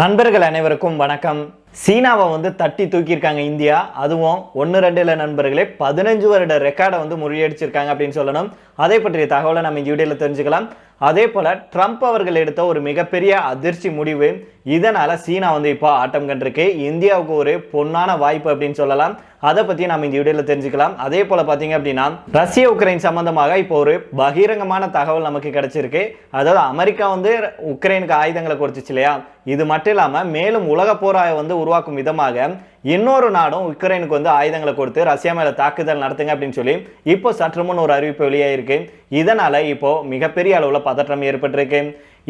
நண்பர்கள் அனைவருக்கும் வணக்கம். சீனாவை வந்து தட்டி தூக்கியிருக்காங்க இந்தியா. அதுவும் ஒன்று ரெண்டு நண்பர்களே பதினஞ்சு வருட ரெக்கார்டை வந்து முறியடிச்சிருக்காங்க அப்படின்னு சொல்லணும். அதை பற்றிய தகவலை நம்ம இந்த வீடியோவில் தெரிஞ்சுக்கலாம். அதே போல் ட்ரம்ப் அவர்கள் எடுத்த ஒரு மிகப்பெரிய அதிர்ச்சி முடிவு இதனால் சீனா வந்து இப்போ ஆட்டம் கண்டிருக்கு. இந்தியாவுக்கு ஒரு பொன்னான வாய்ப்பு அப்படின்னு சொல்லலாம். அதை பற்றி நம்ம இந்த வீடியோவில் தெரிஞ்சுக்கலாம். அதே போல் பார்த்தீங்க அப்படின்னா ரஷ்ய உக்ரைன் சம்மந்தமாக இப்போ ஒரு பகிரங்கமான தகவல் நமக்கு கிடைச்சிருக்கு. அதாவது அமெரிக்கா வந்து உக்ரைனுக்கு ஆயுதங்களை கொடுத்துச்சு இல்லையா? இது மட்டும் இல்லாமல் மேலும் உலக போராய வந்து உருவாக்கும் விதமாக இன்னொரு நாடும் உக்ரைனுக்கு வந்து ஆயுதங்களை கொடுத்து ரஷ்யா மேலே தாக்குதல் நடத்துங்க அப்படின்னு சொல்லி இப்போ சற்று முன் ஒரு அறிவிப்பு வெளியாயிருக்கு. இதனால் இப்போ மிகப்பெரிய அளவில் பதற்றம் ஏற்பட்டிருக்கு.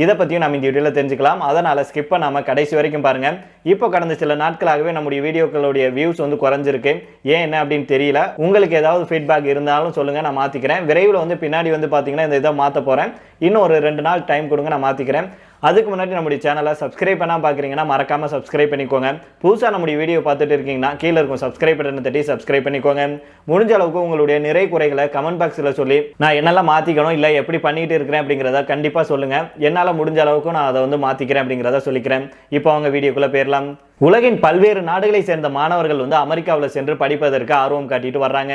இதை பற்றியும் நம்ம இந்த வீடியோவில் தெரிஞ்சுக்கலாம். அதனால் ஸ்கிப் பண்ணாமல் கடைசி வரைக்கும் பாருங்கள் இப்போ கடந்த சில நாட்களாகவே நம்முடைய வீடியோக்களுடைய வியூஸ் வந்து குறைஞ்சிருக்கு. ஏன் என்ன அப்படின்னு தெரியல. உங்களுக்கு ஏதாவது ஃபீட்பேக் இருந்தாலும் சொல்லுங்கள் நான் மாற்றிக்கிறேன் விரைவில் வந்து பின்னாடி வந்து பார்த்தீங்கன்னா இந்த இதை மாற்ற போகிறேன் இன்னும் ஒரு ரெண்டு நாள் டைம் கொடுங்க நான் மாற்றிக்கிறேன் அதுக்கு முன்னாடி நம்முடைய சேனலை சப்ஸ்கிரைப் பண்ணால் பார்க்குறீங்கன்னா மறக்காமல் சப்ஸ்கிரைப் பண்ணிக்கோங்க. புதுசாக நம்முடைய வீடியோ பார்த்துட்டு இருக்கீங்கன்னா கீழே இருக்கும் சப்ஸ்கிரைப் பட்டனை தட்டி சப்ஸ்கிரைப் பண்ணிக்கோங்க. முடிஞ்ச அளவுக்கு உங்களுடைய நிறை குறைகளை கமெண்ட் பாக்ஸில் சொல்லி நான் என்னெல்லாம் மாற்றிக்கணும் இல்லை எப்படி பண்ணிகிட்டு இருக்கிறேன் அப்படிங்கிறத கண்டிப்பாக சொல்லுங்கள் என்னால் முடிஞ்ச அளவுக்கு நான் அதை வந்து மாற்றிக்கிறேன் அப்படிங்கிறத சொல்லிக்கிறேன். இப்போ அவங்க வீடியோக்குள்ளே போயிடலாம். உலகின் பல்வேறு நாடுகளை சேர்ந்த மாணவர்கள் வந்து அமெரிக்காவில் சென்று படிப்பதற்கு ஆர்வம் காட்டிட்டு வர்றாங்க.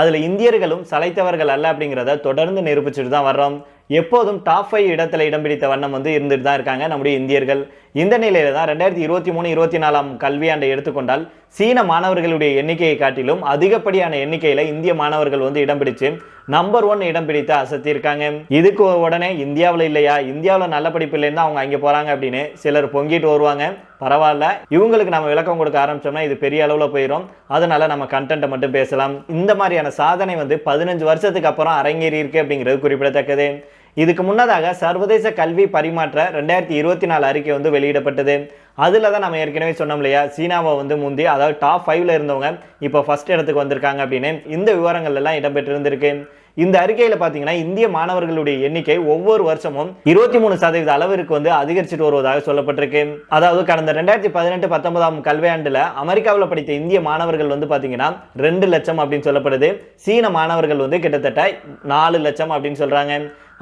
அதில் இந்தியர்களும் சளைத்தவர்கள் அல்ல அப்படிங்கிறத தொடர்ந்து நிரூபிச்சுட்டு தான் வர்றோம். எப்போதும் டாப் ஃபைவ் இடத்துல இடம் பிடித்த வண்ணம் வந்து இருந்துட்டு தான் இருக்காங்க. நம்முடைய இந்தியர்கள் இந்த நிலையில தான் ரெண்டாயிரத்தி இருபத்தி மூணு இருபத்தி நாலாம் கல்வியாண்டை எடுத்துக்கொண்டால் சீன மாணவர்களுடைய எண்ணிக்கையை காட்டிலும் அதிகப்படியான எண்ணிக்கையில இந்திய மாணவர்கள் வந்து இடம் பிடிச்சு நம்பர் ஒன் இடம் பிடித்து அசத்தியிருக்காங்க இதுக்கு உடனே இந்தியாவில் இல்லையா? இந்தியாவில் நல்ல படிப்பு இல்லைன்னு அவங்க அங்கே போறாங்க அப்படின்னு சிலர் பொங்கிட்டு வருவாங்க. பரவாயில்ல. இவங்களுக்கு நம்ம விளக்கம் கொடுக்க ஆரம்பிச்சோம்னா இது பெரிய அளவில் போயிடும் அதனால நம்ம கண்டென்ட்டை மட்டும் பேசலாம். இந்த மாதிரியான சாதனை வந்து பதினஞ்சு வருஷத்துக்கு அப்புறம் அரங்கேறி இருக்கு அப்படிங்கிறது குறிப்பிடத்தக்கது. இதுக்கு முன்னதாக சர்வதேச கல்வி பரிமாற்ற ரெண்டாயிரத்தி இருபத்தி நாலு அறிக்கை வந்து வெளியிடப்பட்டது. அதில் தான் நம்ம ஏற்கனவே சொன்னோம் இல்லையா? சீனாவை வந்து முந்தி அதாவது டாப் ஃபைவ்ல இருந்தவங்க இப்போ ஃபர்ஸ்ட் இடத்துக்கு வந்திருக்காங்க அப்படின்னு இந்த விவரங்கள் எல்லாம் இடம்பெற்றிருந்திருக்கு. இந்த அறிக்கையில் பார்த்தீங்கன்னா இந்திய மாணவர்களுடைய எண்ணிக்கை ஒவ்வொரு வருஷமும் இருபத்தி மூணு சதவீத அளவிற்கு வந்து அதிகரிச்சுட்டு வருவதாக சொல்லப்பட்டிருக்கு. அதாவது கடந்த ரெண்டாயிரத்தி பதினெட்டு பத்தொன்பதாம் கல்வியாண்டில் அமெரிக்காவில் படித்த இந்திய மாணவர்கள் வந்து பார்த்தீங்கன்னா ரெண்டு லட்சம் அப்படின்னு சொல்லப்படுது. சீன மாணவர்கள் வந்து கிட்டத்தட்ட நாலு லட்சம் அப்படின்னு சொல்கிறாங்க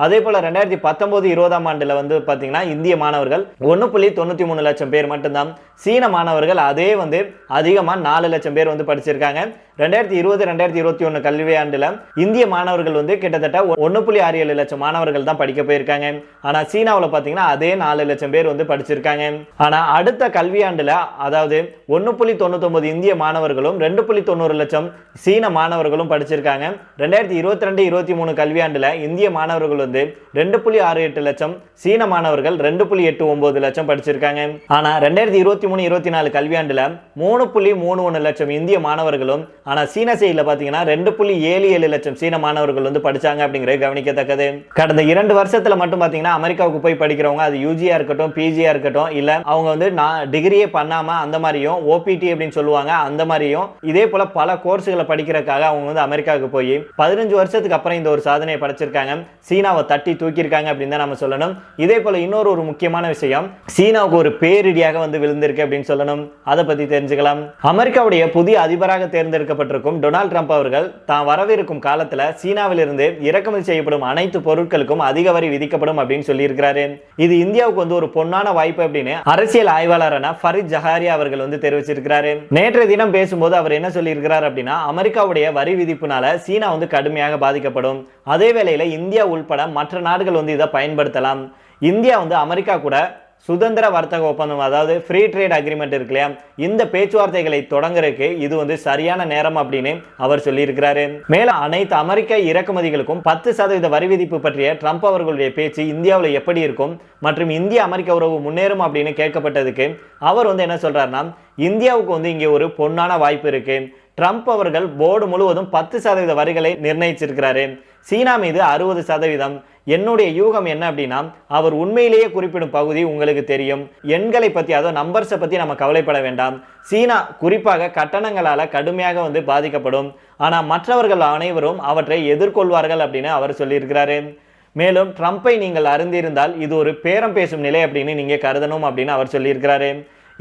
அதே போல ரெண்டாயிரத்தி பத்தொன்பது இருபதாம் ஆண்டுல வந்து பாத்தீங்கன்னா இந்திய மாணவர்கள் ஒன்று புள்ளி தொண்ணூத்தி மூணு லட்சம் பேர் மட்டும்தான். சீன மாணவர்கள் அதே வந்து அதிகமாக நாலு லட்சம் பேர் வந்து படிச்சிருக்காங்க. ரெண்டாயிரத்தி இருபது ரெண்டாயிரத்தி இருபத்தி ஒன்று கல்வியாண்டில் இந்திய மாணவர்கள் வந்து கிட்டத்தட்ட ஒன்று புள்ளி ஆறு ஏழு லட்சம் மாணவர்கள் தான் படிக்க போயிருக்காங்க. ஆனா சீனாவில் பார்த்தீங்கன்னா அதே நாலு லட்சம் பேர் வந்து படிச்சிருக்காங்க. ஆனா அடுத்த கல்வியாண்டில் அதாவது ஒன்று புள்ளி தொண்ணூத்தொன்பது இந்திய மாணவர்களும் ரெண்டு புள்ளி தொண்ணூறு லட்சம் சீன மாணவர்களும் படிச்சிருக்காங்க. ரெண்டாயிரத்தி இருபத்தி ரெண்டு இருபத்தி மூணு கல்வியாண்டில் இந்திய மாணவர்கள் வந்து ரெண்டு புள்ளி ஆறு எட்டு லட்சம் சீன மாணவர்கள் ரெண்டு புள்ளி எட்டு ஒன்பது லட்சம் படிச்சிருக்காங்க. ஆனா ரெண்டாயிரத்தி இருபத்தி மூணு இருபத்தி நாலு கல்வியாண்டில் மூணு புள்ளி மூணு ஒன்று லட்சம் இந்திய மாணவர்களும் ஆனால் சீன சைடில் பார்த்தீங்கன்னா ரெண்டு புள்ளி ஏழு ஏழு லட்சம் சீன மாணவர்கள் வந்து படிச்சாங்க அப்படிங்கிறது கவனிக்கத்தக்கது. கடந்த இரண்டு வருஷத்தில் மட்டும் பார்த்தீங்கன்னா அமெரிக்காவுக்கு போய் படிக்கிறவங்க அது யூஜியாக இருக்கட்டும் பிஜியாக இருக்கட்டும் இல்லை அவங்க வந்து நான் டிகிரியே பண்ணாமல் அந்த மாதிரியும் ஓபிடி அப்படின்னு சொல்லுவாங்க அந்த மாதிரியும் இதே போல் பல கோர்ஸுகளை படிக்கிறதுக்காக அவங்க வந்து அமெரிக்காவுக்கு போய் பதினஞ்சு வருஷத்துக்கு அப்புறம் இந்த ஒரு சாதனையை படைச்சிருக்காங்க. சீனாவை தட்டி தூக்கியிருக்காங்க அப்படின்னு தான் நம்ம சொல்லணும். இதே போல் இன்னொரு ஒரு முக்கியமான விஷயம் சீனாவுக்கு ஒரு பேரிடியாக வந்து விழுந்திருக்கு அப்படின்னு சொல்லணும். அதை பற்றி தெரிஞ்சுக்கலாம். அமெரிக்காவுடைய புதிய அதிபராக தேர்ந்தெடுக்க தேர்ந்தெடுக்கப்பட்டிருக்கும் டொனால்ட் ட்ரம்ப் அவர்கள் தான் வரவிருக்கும் காலத்தில் சீனாவிலிருந்து இறக்குமதி செய்யப்படும் அனைத்து பொருட்களுக்கும் அதிக வரி விதிக்கப்படும் அப்படின்னு சொல்லியிருக்கிறாரு. இது இந்தியாவுக்கு வந்து ஒரு பொன்னான வாய்ப்பு அப்படின்னு அரசியல் ஆய்வாளரான ஃபரித் ஜஹாரியா அவர்கள் வந்து தெரிவிச்சிருக்கிறாரு. நேற்றைய தினம் பேசும்போது அவர் என்ன சொல்லியிருக்கிறார் அப்படின்னா அமெரிக்காவுடைய வரி விதிப்புனால சீனா வந்து கடுமையாக பாதிக்கப்படும். அதே வேளையில் இந்தியா உள்பட மற்ற நாடுகள் வந்து இதை பயன்படுத்தலாம். இந்தியா வந்து அமெரிக்கா கூட சுதந்திர வர்த்தக ஒப்பந்தம் அதாவது ஃப்ரீ ட்ரேட் அக்ரிமெண்ட் இருக்கு இல்லையா? இந்த பேச்சுவார்த்தைகளை தொடங்குறதுக்கு இது வந்து சரியான நேரம் அப்படின்னு அவர் சொல்லியிருக்கிறாரு. மேலும் அனைத்து அமெரிக்க இறக்குமதிகளுக்கும் பத்து சதவீத வரி விதிப்பு பற்றிய ட்ரம்ப் அவர்களுடைய பேச்சு இந்தியாவில் எப்படி இருக்கும்? மற்றும் இந்திய அமெரிக்க உறவு முன்னேறும் அப்படின்னு கேட்கப்பட்டதுக்கு அவர் வந்து என்ன சொல்றாருன்னா இந்தியாவுக்கு வந்து இங்கே ஒரு பொன்னான வாய்ப்பு இருக்குது ட்ரம்ப் அவர்கள் போர்டு முழுவதும் பத்து சதவீத வரிகளை நிர்ணயிச்சிருக்கிறாரு. சீனா மீது அறுபது சதவீதம். என்னுடைய யூகம் என்ன அப்படின்னா அவர் உண்மையிலேயே குறிப்பிடும் பகுதி உங்களுக்கு தெரியும். எண்களை பற்றி அதோ நம்பர்ஸை பற்றி நம்ம கவலைப்பட வேண்டாம். சீனா குறிப்பாக கட்டணங்களால் கடுமையாக வந்து பாதிக்கப்படும். ஆனால் மற்றவர்கள் அனைவரும் அவற்றை எதிர்கொள்வார்கள் அப்படின்னு அவர் சொல்லியிருக்கிறாரு. மேலும் ட்ரம்ப்பை நீங்கள் அறிந்திருந்தால் இது ஒரு பேரம் பேசும் நிலை அப்படின்னு நீங்கள் கருதணும் அப்படின்னு அவர் சொல்லியிருக்கிறாரு.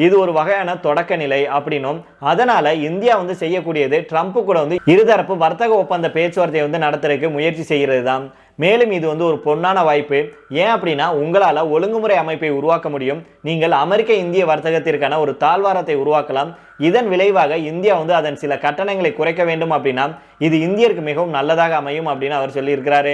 இது ஒரு வகையான தொடக்க நிலை அப்படின்னும் அதனால இந்தியா வந்து செய்யக்கூடியது ட்ரம்ப் கூட வந்து இருதரப்பு வர்த்தக ஒப்பந்த பேச்சுவார்த்தையை வந்து நடத்துறதுக்கு முயற்சி செய்கிறது தான் மேலும் இது வந்து ஒரு பொன்னான வாய்ப்பு. ஏன் அப்படின்னா உங்களால் ஒழுங்குமுறை அமைப்பை உருவாக்க முடியும். நீங்கள் அமெரிக்க இந்திய வர்த்தகத்திற்கான ஒரு தாழ்வாரத்தை உருவாக்கலாம். இதன் விளைவாக இந்தியா வந்து அதன் சில கட்டணங்களை குறைக்க வேண்டும் அப்படின்னா இது இந்தியருக்கு மிகவும் நல்லதாக அமையும் அப்படின்னு அவர் சொல்லியிருக்கிறாரு.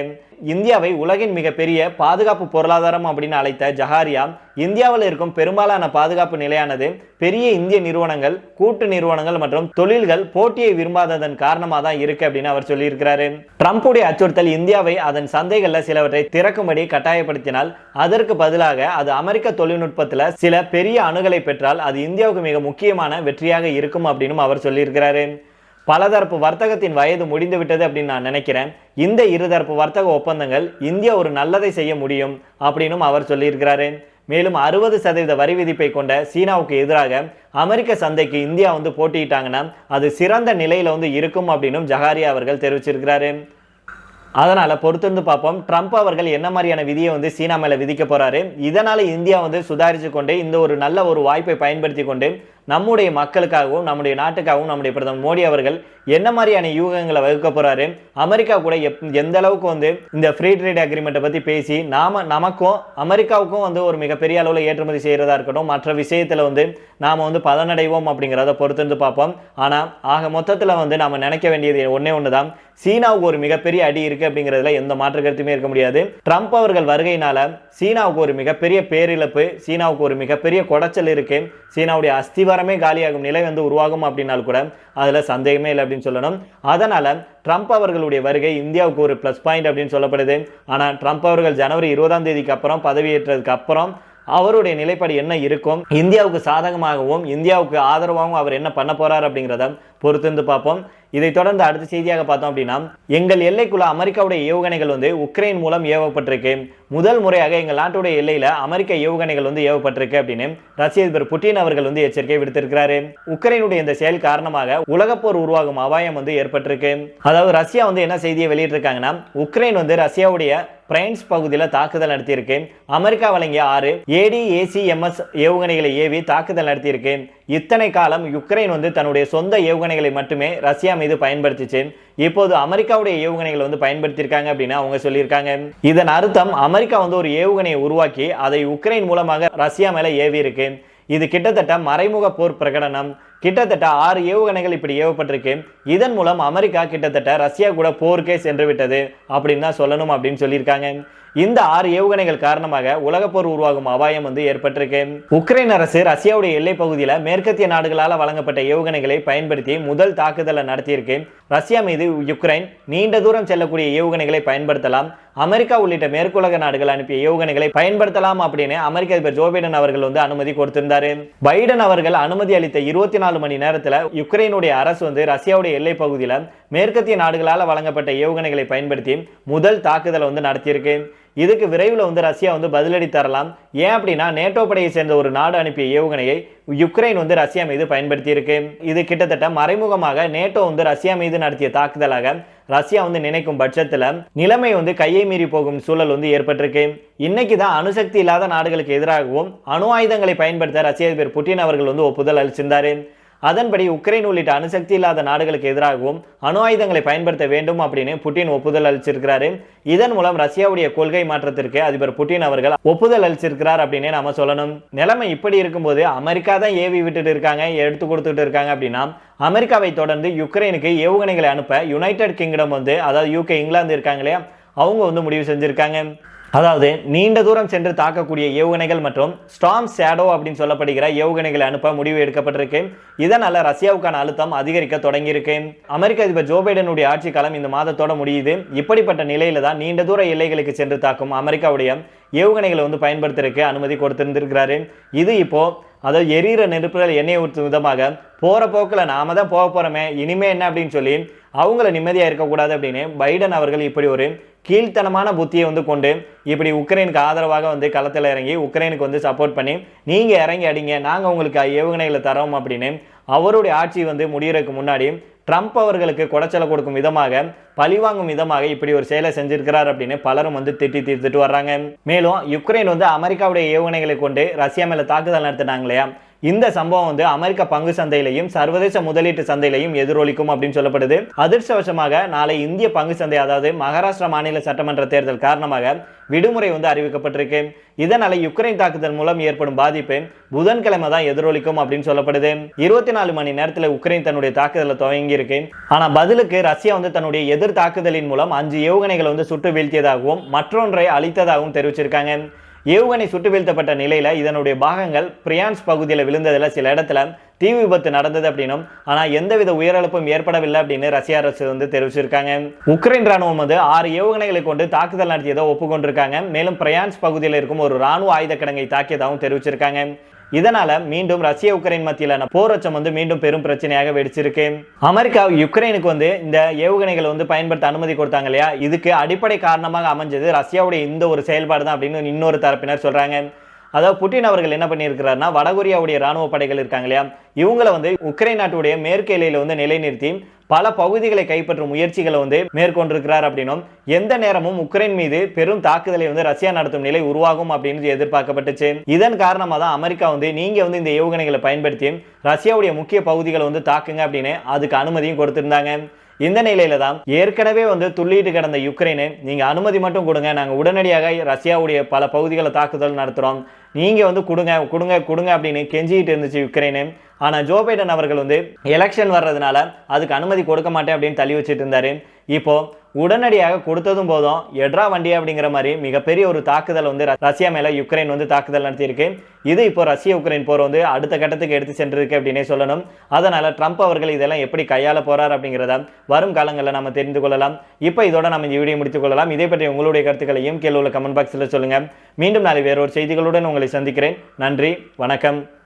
இந்தியாவை உலகின் மிகப்பெரிய பாதுகாப்பு பொருளாதாரம் அப்படின்னு அழைத்த ஜஹாரியா இந்தியாவில் இருக்கும் பெரும்பாலான பாதுகாப்பு நிலையானது பெரிய இந்திய நிறுவனங்கள் கூட்டு நிறுவனங்கள் மற்றும் தொழில்கள் போட்டியை விரும்பாததன் காரணமாக தான் இருக்கு அப்படின்னு அவர் சொல்லியிருக்கிறாரு. ட்ரம்ப்புடைய அச்சுறுத்தல் இந்தியாவை அதன் சந்தைகளில் சிலவற்றை திறக்கும்படி கட்டாயப்படுத்தினால் அதற்கு பதிலாக அது அமெரிக்க தொழில்நுட்பத்தில் சில பெரிய அணுகலை பெற்றால் அது இந்தியாவுக்கு மிக முக்கியமான வெற்றியாக இருக்கும் அப்படின்னு அவர் சொல்லியிருக்கிறாரு. பலதரப்பு வர்த்தகத்தின் வயது முடிந்துவிட்டது அப்படின்னு நான் நினைக்கிறேன். இந்த இருதரப்பு வர்த்தக ஒப்பந்தங்கள் இந்தியா ஒரு நல்லதை செய்ய முடியும் அப்படின்னும் அவர் சொல்லியிருக்கிறாரு. மேலும் அறுபது சதவீத வரி விதிப்பை கொண்ட சீனாவுக்கு எதிராக அமெரிக்க சந்தைக்கு இந்தியா வந்து போட்டியிட்டாங்கன்னா அது சிறந்த நிலையில் வந்து இருக்கும் அப்படின்னும் ஜஹாரியா அவர்கள் தெரிவிச்சிருக்கிறாரு. அதனால் பொறுத்திருந்து பார்ப்போம். ட்ரம்ப் அவர்கள் என்ன மாதிரியான விதியை வந்து சீனா மேலே விதிக்க போகிறாரு இதனால் இந்தியா வந்து சுதாரித்து கொண்டு இந்த ஒரு நல்ல ஒரு வாய்ப்பை பயன்படுத்தி கொண்டு நம்முடைய மக்களுக்காகவும் நம்முடைய நாட்டுக்காகவும் நம்முடைய பிரதமர் மோடி அவர்கள் என்ன மாதிரியான யூகங்களை வகுக்க போகிறாரு அமெரிக்கா கூட எப் எந்த அளவுக்கு வந்து இந்த ஃப்ரீ ட்ரேட் அக்ரிமெண்ட்டை பற்றி பேசி நாம நமக்கும் அமெரிக்காவுக்கும் வந்து ஒரு மிகப்பெரிய அளவில் ஏற்றுமதி செய்கிறதா இருக்கட்டும் மற்ற விஷயத்தில் வந்து நாம் வந்து பலனடைவோம் அப்படிங்கிறத பொறுத்திருந்து பார்ப்போம். ஆனால் ஆக மொத்தத்தில் வந்து நாம் நினைக்க வேண்டியது ஒன்றே ஒன்று தான் சீனாவுக்கு ஒரு மிகப்பெரிய அடி இருக்குது அப்படிங்கிறதுல எந்த மாற்று கருத்துமே இருக்க முடியாது. ட்ரம்ப் அவர்கள் வருகையினால சீனாவுக்கு ஒரு மிகப்பெரிய பேரிழப்பு சீனாவுக்கு ஒரு மிகப்பெரிய குடைச்சல் இருக்குது சீனாவுடைய அஸ்திவாரமே காலியாகும் நிலை வந்து உருவாகும் அப்படின்னாலும் கூட அதில் சந்தேகமே இல்லை அப்படின்னு சொல்லணும். அதனால் ட்ரம்ப் அவர்களுடைய வருகை இந்தியாவுக்கு ஒரு ப்ளஸ் பாயிண்ட் அப்படின்னு சொல்லப்படுது. ஆனால் ட்ரம்ப் அவர்கள் ஜனவரி இருபதாம் தேதிக்கு அப்புறம் பதவியேற்றதுக்கு அப்புறம் அவருடைய நிலைப்பாடு என்ன இருக்கும்? இந்தியாவுக்கு சாதகமாகவும் இந்தியாவுக்கு ஆதரவாகவும் அவர் என்ன பண்ண போறார் அப்படிங்கிறத பொறுத்திருந்து பார்ப்போம். இதை தொடர்ந்து அடுத்த செய்தியாக பார்த்தோம் அப்படின்னா எங்கள் எல்லைக்குள்ள அமெரிக்காவுடைய ஏவுகணைகள் வந்து உக்ரைன் மூலம் ஏவப்பட்டிருக்கு. முதல் முறையாக எங்கள் நாட்டுடைய எல்லையில அமெரிக்க ஏவுகணைகள் வந்து ஏவப்பட்டிருக்கு அப்படின்னு ரஷ்ய அதிபர் புட்டின் அவர்கள் வந்து எச்சரிக்கை விடுத்திருக்கிறாரு. உக்ரைனுடைய இந்த செயல் காரணமாக உலகப்போர் உருவாகும் அபாயம் வந்து ஏற்பட்டிருக்கு. அதாவது ரஷ்யா வந்து என்ன செய்தியை வெளியிட்டிருக்காங்கன்னா உக்ரைன் வந்து ரஷ்யாவுடைய பிரைன்ஸ் பகுதியில் தாக்குதல் நடத்தியிருக்கு அமெரிக்கா வழங்கிய ஆறு ஏடிஏசிஎம்எஸ் ஏவுகணைகளை ஏவி தாக்குதல் நடத்தியிருக்கு இத்தனை காலம் யுக்ரைன் வந்து தன்னுடைய சொந்த ஏவுகணைகளை மட்டுமே ரஷ்யா மீது பயன்படுத்திச்சு. இப்போது அமெரிக்காவுடைய ஏவுகணைகளை வந்து பயன்படுத்தியிருக்காங்க அப்படின்னு அவங்க சொல்லியிருக்காங்க. இதன் அர்த்தம் அமெரிக்கா வந்து ஒரு ஏவுகணையை உருவாக்கி அதை உக்ரைன் மூலமாக ரஷ்யா மேலே ஏவி இருக்கு இது கிட்டத்தட்ட மறைமுக போர் பிரகடனம். கிட்டத்தட்ட ஆறு ஏவுகணைகள் இப்படி ஏவப்பட்டிருக்கு. இதன் மூலம் அமெரிக்கா கிட்டத்தட்ட ரஷ்யா கூட போருக்கே சென்று விட்டது அப்படின்னு தான் சொல்லணும் அப்படின்னு சொல்லியிருக்காங்க. இந்த ஆறு ஏவுகணைகள் காரணமாக உலகப்போர் உருவாகும் அபாயம் வந்து ஏற்பட்டிருக்கு. உக்ரைன் அரசு ரஷ்யாவுடைய எல்லை பகுதியில் மேற்கத்திய நாடுகளால் வழங்கப்பட்ட ஏவுகணைகளை பயன்படுத்தி முதல் தாக்குதலை நடத்தியிருக்கு. ரஷ்யா மீது யுக்ரைன் நீண்ட தூரம் செல்லக்கூடிய ஏவுகணைகளை பயன்படுத்தலாம். அமெரிக்கா உள்ளிட்ட மேற்குலக நாடுகள் அனுப்பிய ஏவுகணைகளை பயன்படுத்தலாம் அப்படின்னு அமெரிக்க அதிபர் ஜோ பைடன் அவர்கள் வந்து அனுமதி கொடுத்திருந்தாரு. பைடன் அவர்கள் அனுமதி அளித்த இருபத்தி நாலு மணி நேரத்தில் யுக்ரைனுடைய அரசு வந்து ரஷ்யாவுடைய எல்லை பகுதியில் மேற்கத்திய நாடுகளால் வழங்கப்பட்ட ஏவுகணைகளை பயன்படுத்தி முதல் தாக்குதலை வந்து நடத்தியிருக்கு. இதுக்கு விரைவில் வந்து ரஷ்யா வந்து பதிலடி தரலாம். ஏன் அப்படின்னா நேட்டோ படையை சேர்ந்த ஒரு நாடு அனுப்பிய ஏவுகணையை யுக்ரைன் வந்து ரஷ்யா மீது பயன்படுத்தியிருக்கு. இது கிட்டத்தட்ட மறைமுகமாக நேட்டோ வந்து ரஷ்யா மீது நடத்திய தாக்குதலாக ரஷ்யா வந்து நினைக்கும் பட்சத்தில் நிலைமை வந்து கையை மீறி போகும் சூழல் வந்து ஏற்பட்டிருக்கு. இன்னைக்கு தான் அணுசக்தி இல்லாத நாடுகளுக்கு எதிராகவும் அணு ஆயுதங்களை பயன்படுத்த ரஷ்ய அதிபர் புட்டின் அவர்கள் வந்து ஒப்புதல் அளிச்சிருந்தாரு. அதன்படி உக்ரைன் உள்ளிட்ட அணுசக்தி இல்லாத நாடுகளுக்கு எதிராகவும் அணு ஆயுதங்களை பயன்படுத்த வேண்டும் அப்படின்னு புட்டின் ஒப்புதல் அளிச்சிருக்கிறாரு. இதன் மூலம் ரஷ்யாவுடைய கொள்கை மாற்றத்திற்கு அதிபர் புட்டின் அவர்கள் ஒப்புதல் அளிச்சிருக்கிறார் அப்படின்னு நாம சொல்லணும். நிலைமை இப்படி இருக்கும்போது அமெரிக்கா தான் ஏவி விட்டுட்டு இருக்காங்க எடுத்து கொடுத்துட்டு இருக்காங்க அப்படின்னா அமெரிக்காவை தொடர்ந்து யுக்ரைனுக்கு ஏவுகணைகளை அனுப்ப யுனைடெட் கிங்டம் வந்து அதாவது யூகே இங்கிலாந்து இருக்காங்க இல்லையா? அவங்க வந்து முடிவு செஞ்சிருக்காங்க. அதாவது நீண்ட தூரம் சென்று தாக்கக்கூடிய ஏவுகணைகள் மற்றும் ஸ்டாம் ஷேடோ அப்படின்னு சொல்லப்படுகிற ஏவுகணைகளை அனுப்ப முடிவு எடுக்கப்பட்டிருக்கு. இதனால ரஷ்யாவுக்கான அழுத்தம் அதிகரிக்க தொடங்கியிருக்கு. அமெரிக்க அதிபர் ஜோ பைடனுடைய ஆட்சி காலம் இந்த மாதத்தோட முடியுது. இப்படிப்பட்ட நிலையில தான் நீண்ட தூர எல்லைகளுக்கு சென்று தாக்கும் அமெரிக்காவுடைய ஏவுகணைகளை வந்து பயன்படுத்துறதுக்கு அனுமதி கொடுத்திருந்திருக்கிறாரு. இது இப்போ அதாவது எரியிற நெருப்புகள் எண்ணெய் ஊற்றும் விதமாக போகிற போக்கில் நாம தான் போக போகிறோமே இனிமே என்ன அப்படின்னு சொல்லி அவங்கள நிம்மதியாக இருக்கக்கூடாது அப்படின்னு பைடன் அவர்கள் இப்படி ஒரு கீழ்த்தனமான புத்தியை வந்து கொண்டு இப்படி உக்ரைனுக்கு ஆதரவாக வந்து களத்தில் இறங்கி உக்ரைனுக்கு வந்து சப்போர்ட் பண்ணி நீங்கள் இறங்கி அடிங்க நாங்கள் உங்களுக்கு ஏவுகணைகளை தரோம் அப்படின்னு அவருடைய ஆட்சி வந்து முடிகிறதுக்கு முன்னாடி ட்ரம்ப் அவர்களுக்கு குடைச்சலை கொடுக்கும் விதமாக பழிவாங்கும் விதமாக இப்படி ஒரு செயலை செஞ்சிருக்கிறார் அப்படின்னு பலரும் வந்து திட்டி தீர்த்துட்டு வர்றாங்க. மேலும் யுக்ரைன் வந்து அமெரிக்காவுடைய ஏவுகணைகளை கொண்டு ரஷ்யா மேலே தாக்குதல் நடத்தினாங்க இல்லையா? இந்த சம்பவம் வந்து அமெரிக்க பங்கு சந்தையிலையும் சர்வதேச முதலீட்டு சந்தையிலையும் எதிரொலிக்கும் அப்படின்னு சொல்லப்படுது. அதிர்ஷ்டவசமாக நாளை இந்திய பங்கு சந்தை அதாவது மகாராஷ்டிரா மாநில சட்டமன்ற தேர்தல் காரணமாக விடுமுறை வந்து அறிவிக்கப்பட்டிருக்கு. இதனால யுக்ரைன் தாக்குதல் மூலம் ஏற்படும் பாதிப்பு புதன்கிழமை தான் எதிரொலிக்கும் அப்படின்னு சொல்லப்படுது. இருபத்தி நாலு மணி நேரத்தில் உக்ரைன் தன்னுடைய தாக்குதலை துவங்கி இருக்கு ஆனா பதிலுக்கு ரஷ்யா வந்து தன்னுடைய எதிர் தாக்குதலின் மூலம் அஞ்சு ஏவுகணைகளை வந்து சுட்டு வீழ்த்தியதாகவும் மற்றொன்றை அழித்ததாகவும் தெரிவிச்சிருக்காங்க. ஏவுகணை சுட்டு வீழ்த்தப்பட்ட நிலையில் இதனுடைய பாகங்கள் பிரியான்ஸ் பகுதியில் விழுந்ததில் சில இடத்துல தீ விபத்து நடந்தது அப்படின்னும் ஆனால் எந்தவித உயிரிழப்பும் ஏற்படவில்லை அப்படின்னு ரஷ்ய அரசு வந்து தெரிவிச்சிருக்காங்க. உக்ரைன் ராணுவம் வந்து ஆறு ஏவுகணைகளை கொண்டு தாக்குதல் நடத்தியதை ஒப்புக்கொண்டிருக்காங்க. மேலும் பிரியான்ஸ் பகுதியில் இருக்கும் ஒரு ராணுவ ஆயுத கிடங்கை தாக்கியதாகவும் தெரிவிச்சிருக்காங்க. இதனால மீண்டும் ரஷ்ய உக்ரைன் மத்தியிலான போரச்சம் வந்து மீண்டும் பெரும் பிரச்சனையாக வெடிச்சிருக்கு. அமெரிக்கா யுக்ரைனுக்கு வந்து இந்த ஏவுகணைகளை வந்து பயன்படுத்த அனுமதி கொடுத்தாங்க இல்லையா? இதுக்கு அடிப்படை காரணமாக அமைஞ்சது ரஷ்யாவுடைய இந்த ஒரு செயல்பாடு தான் அப்படின்னு இன்னொரு தரப்பினர் சொல்றாங்க. அதாவது புட்டின் அவர்கள் என்ன பண்ணியிருக்கிறாருன்னா வடகொரியாவுடைய ராணுவ படைகள் இருக்காங்க இல்லையா? இவங்களை வந்து உக்ரைன் நாட்டுடைய மேற்கு எல்லையில் வந்து நிலைநிறுத்தி பல பகுதிகளை கைப்பற்றும் முயற்சிகளை வந்து மேற்கொண்டிருக்கிறார் அப்படின்னும் எந்த நேரமும் உக்ரைன் மீது பெரும் தாக்குதலை வந்து ரஷ்யா நடத்தும் நிலை உருவாகும் அப்படின்னு எதிர்பார்க்கப்பட்டுச்சு. இதன் காரணமாக தான் அமெரிக்கா வந்து நீங்க வந்து இந்த ஏவுகணைகளை பயன்படுத்தி ரஷ்யாவுடைய முக்கிய பகுதிகளை வந்து தாக்குங்க அப்படின்னு அதுக்கு அனுமதியும் கொடுத்திருந்தாங்க. இந்த நிலையில தான் ஏற்கனவே வந்து துள்ளிட்டு கிடந்த யுக்ரைனு நீங்க அனுமதி மட்டும் கொடுங்க நாங்க உடனடியாக ரஷ்யாவுடைய பல பகுதிகளை தாக்குதல் நடத்துறோம். நீங்கள் வந்து கொடுங்க கொடுங்க கொடுங்க அப்படின்னு கெஞ்சிக்கிட்டு இருந்துச்சு யுக்ரைனு. ஆனால் ஜோ பைடன் அவர்கள் வந்து எலெக்ஷன் வர்றதுனால அதுக்கு அனுமதி கொடுக்க மாட்டேன் அப்படின்னு தள்ளி வச்சுட்டு இருந்தார். இப்போது உடனடியாக கொடுத்ததும் போதும் எட்ரா வண்டி அப்படிங்கிற மாதிரி மிகப்பெரிய ஒரு தாக்குதல் வந்து ர- ரஷ்யா மேலே யுக்ரைன் வந்து தாக்குதல் நடத்தியிருக்கு. இது இப்போ ரஷ்ய உக்ரைன் போர் வந்து அடுத்த கட்டத்துக்கு எடுத்து சென்றிருக்கு அப்படின்னே சொல்லணும். அதனால் ட்ரம்ப் அவர்கள் இதெல்லாம் எப்படி கையாள போகிறார் அப்படிங்கிறத வரும் காலங்களில் நம்ம தெரிந்து கொள்ளலாம். இப்போ இதோட நம்ம இந்த வீடியோ முடித்துக் கொள்ளலாம். இதை பற்றி உங்களுடைய கருத்துக்களையும் கீழே உள்ள கமெண்ட் பாக்ஸில் சொல்லுங்கள் மீண்டும் நாளை வேறொரு செய்திகளுடன் உங்களை சந்திக்கிறேன். நன்றி வணக்கம்.